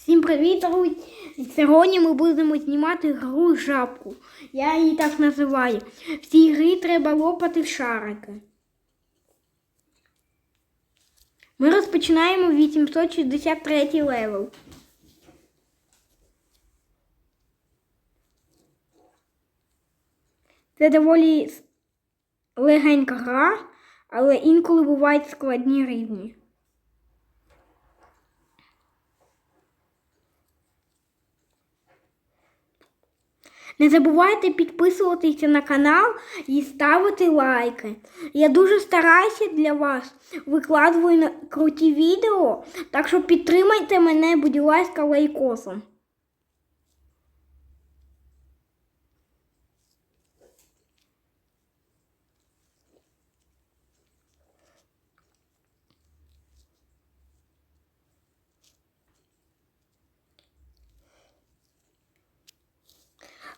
Всім привіт, друзі! Сьогодні ми будемо знімати гру жабку. Я її так називаю. В цій грі треба лопати шарики. Ми розпочинаємо 863 левел. Це доволі легенька гра, але інколи бувають складні рівні. Не забувайте підписуватися на канал і ставити лайки. Я дуже стараюся для вас, викладую круті відео, так що підтримайте мене, будь ласка, лайкосом.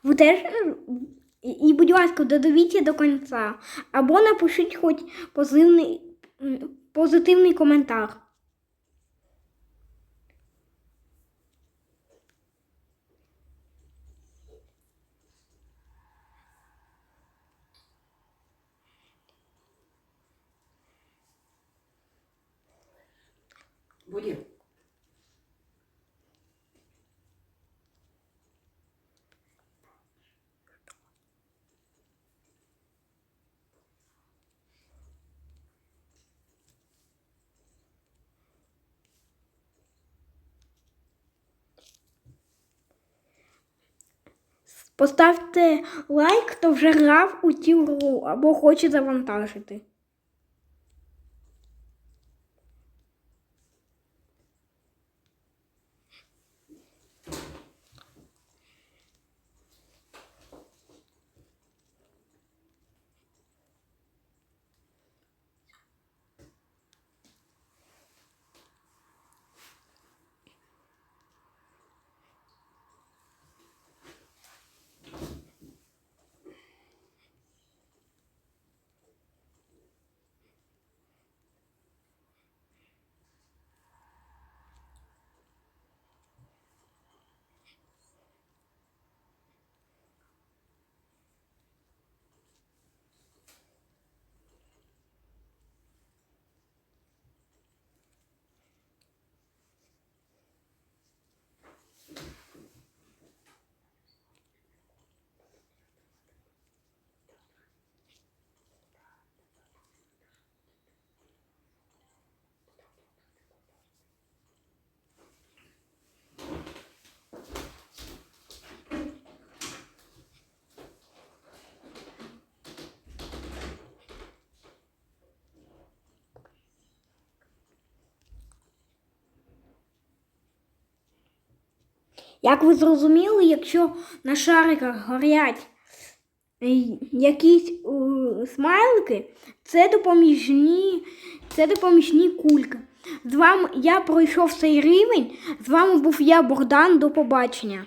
Ви теж е, і, будь ласка, додивіться до кінця. Або напишіть хоч позивний, позитивний коментар. Буде. Поставте лайк, хто вже грав у ті гру або хоче завантажити. Як ви зрозуміли, якщо на шариках горять е, якісь е, смайлики, це допоміжні, це допоміжні кульки. З вами я пройшов цей рівень. З вами був я, Богдан. До побачення.